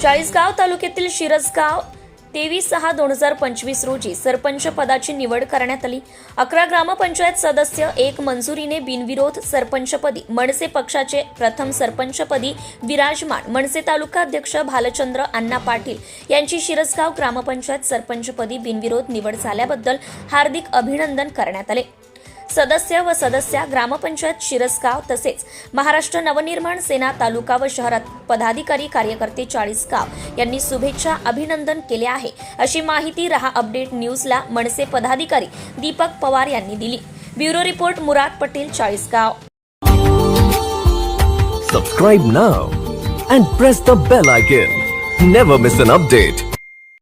चाळीसगाव तालुक्यातील शिरसगाव तेवीस सहा दोन हजार पंचवीस रोजी सरपंच पदाची निवड करण्यात आली. अकरा ग्रामपंचायत सदस्य एक मंजुरीने बिनविरोध सरपंचपदी मनसे पक्षाचे प्रथम सरपंचपदी विराजमान मनसे तालुका अध्यक्ष भालचंद्र अण्णा पाटील यांची शिरसगाव ग्रामपंचायत सरपंचपदी बिनविरोध निवड झाल्याबद्दल हार्दिक अभिनंदन करण्यात आले. सदस्य व सदस्या ग्रामपंचायत शिरसगाव तसेच महाराष्ट्र नवनिर्माण सेना तालुका व शहरात पदाधिकारी कार्यकर्ते चाळीसगाव यांनी शुभेच्छा अभिनंदन केले आहे. अशी माहिती रहा अपडेट न्यूजला मनसे पदाधिकारी दीपक पवार यांनी दिली. Bureau report Murad Patel Chalisgaon. Subscribe now and press the bell icon never miss an update